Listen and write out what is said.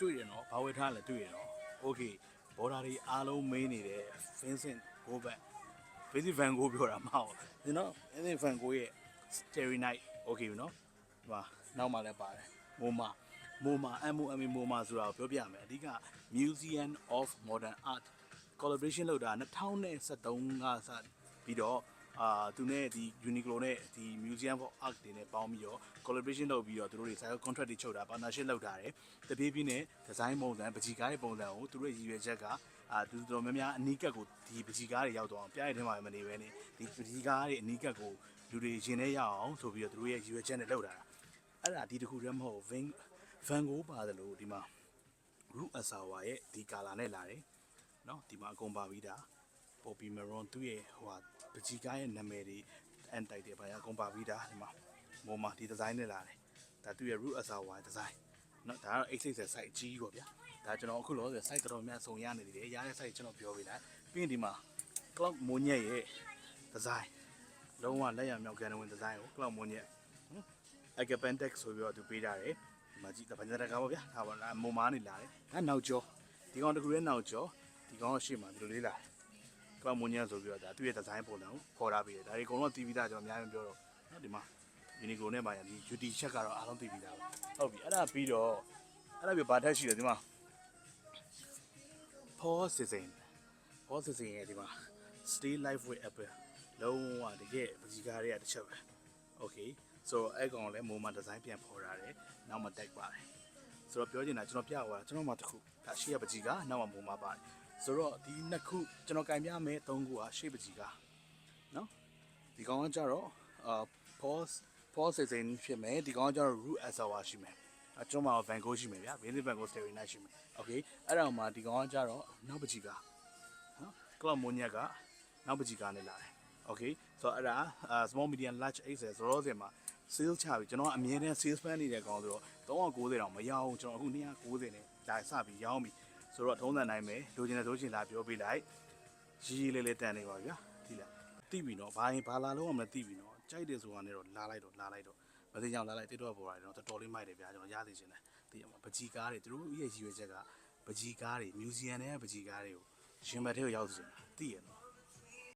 တွေ့တယ်နော်ဘာဝယ်ထားလဲတွေ့ရနော်โอเคဘော်ဒါတွေအားလုံးမင်းနေတယ် Vincent Gobert Vincent Van Gogh ပြောတာမဟုတ်ဘူးနော် Vincent Van Gogh ရဲ့ Starry Night โอเคပြီနော်ဒီမှာနောက်မှလည်းပါတယ်မိုမာမိုမာ MOM မိုမာဆိုတာကိုပြောပြမယ်အဓိက Museum of Modern Art collaboration လုပ်တာ2013ကစပြီးတော့ အာသူနဲ့ဒီ Uniqlo နဲ့ဒီ Museum of Art တွေနဲ့ပေါင်းပြီးတော့ collaboration လုပ်ပြီးတော့သူတို့တွေ side contract တွေချုပ်တာ partnership လုပ်တာတယ်တပြေးပြေးနဲ့ design ပုံစံပကြီးကားရဲ့ပုံစံကိုသူတို့ရဲ့ရည်ရွယ်ချက်ကအာသူတို့များများအနီးကပ်ကိုဒီပကြီးကားတွေရောက်တော့အောင်ပြရတဲ့ထဲမှာမနေပဲနဲ့ဒီပကြီးကားတွေအနီးကပ်ကိုလူတွေရင်ထဲရအောင်ဆိုပြီးတော့သူတို့ရဲ့ရည်ရွယ်ချက်နဲ့လုပ်တာအဲ့ဒါဒီတစ်ခုတည်းမဟုတ် Van Van Gogh ပါတယ်လို့ဒီမှာ Ru Asawa ရဲ့ဒီကာလာနဲ့လာတယ်เนาะဒီမှာအကုန်ပါပြီးတာ Poppy Maroon သူ့ရဲ့ဟိုဟာပကြီကားရဲ့နာမည်တွေအန်တိုက်တယ်ဗာရအကုန်ပါပြီးသားဒီမှာမော်မာဒီဒီဇိုင်းနဲ့လာတယ်ဒါသူ့ရဲ့ root azawa ဒီဇိုင်းနော်ဒါကတော့ 860 site အကြီးပေါ့ဗျာဒါကျွန်တော်အခုလောဆယ် site တော်တော်များစုံရနေတယ်ရတဲ့ site ကျွန်တော်ပြောပေးလိုက်ပြီးရင်ဒီမှာ cloud မိုးညက်ရဲ့ဒီဇိုင်းလုံးဝလက်ရမြောက်ကန်ဝင်ဒီဇိုင်းကို cloud မိုးညက်နော် agapentex ဆိုပြီးတော့သူပေးထားတယ်ဒီမှာကြည့်ဒါဗန်ဒရကာပေါ့ဗျာဒါပါလားမိုမားနေလာတယ်အဲနောက်ကျောဒီကောင်တကူရဲ့နောက်ကျောဒီကောင်ရှေ့မှာဒီလိုလေးလာတယ် ကလောင်မွန်ညံဆိုပြီးတော့ဒါသူ့ရဲ့ဒီဇိုင်းပုံစံကိုခေါ်ထားပေးတယ်ဒါဒီအကုန်လုံးတီးပြီးသားကျွန်တော်အများကြီးပြောတော့နော်ဒီမှာ Uniqlo နဲ့ပါရဒီ UT ချက်ကတော့အားလုံးတီးပြီးသားပဲဟုတ်ပြီအဲ့ဒါပြီးတော့အဲ့ဒါပြီးဘာထက်ရှိလဲဒီမှာ Paul Cezanne Paul Cezanne ရဲ့ဒီမှာ Stay Life with Apple လုံးဝတကယ်ပကြီးကားတွေကတစ်ချက်ပဲ Okay so အဲ့ကောင်လည်းမိုးမှာဒီဇိုင်းပြန်ဖော်ထားတယ်နောက်မှတက်ပါတယ်ဆိုတော့ပြောချင်တာကျွန်တော်ပြသွားတာကျွန်တော်မှတစ်ခုဒါရှေ့ရပကြီးကနောက်မှမိုးမှာပါတယ် ဆိုတော့ဒီနှစ်ခုကျွန်တော်ကင်ပြမယ်သုံးခုကရှေ့ပကြီးကနော်ဒီကောင်ကကြတော့အာ pause pause စိန်ဖြစ်မယ်ဒီကောင်ကကြတော့ root asawa ရှိမယ်အကျွန်တော်မှာ van gogh ရှိမယ်ဗျာ vincent van gogh starry night ရှိမယ် okay အဲ့ဒါမှဒီကောင်ကကြတော့နောက်ပကြီးကနော် club monia ကနောက်ပကြီးကနဲ့လာတယ် okay ဆိုတော့အဲ့ဒါ small medium large XL ဆိုတော့ဒီမှာ sales ချပြီကျွန်တော်ကအမြဲတမ်း sales plan နေတဲ့ကောင်ဆိုတော့390တောင်မရအောင်ကျွန်တော်အခု290နဲ့ဒါစပြီးရောင်းပြီ ဆိုတော့ထုံးစံတိုင်းပဲလိုချင်တဲ့ဆိုချင်လာပြောပေးလိုက်ရီရီလေးလေးတန်နေပါဗျာဒီလားတိပြီနော်ဘာရင်ဘာလာလုံးအောင်မသိပြီနော်ကြိုက်တယ်ဆိုတာနဲ့တော့လာလိုက်တော့လာလိုက်တော့မသိကြောင်လာလိုက်တိတော့ပေါ်ရတယ်နော်တော်တော်လေးမိုက်တယ်ဗျာကျွန်တော်ရသိချင်တယ်သိရမှာပကြီးကားတွေသူတို့ရဲ့ရည်ရွယ်ချက်ကပကြီးကားတွေမြူဇီယံထဲကပကြီးကားတွေကိုရှင်ဘတ်ထဲကိုရောက်စေချင်တာသိရနော်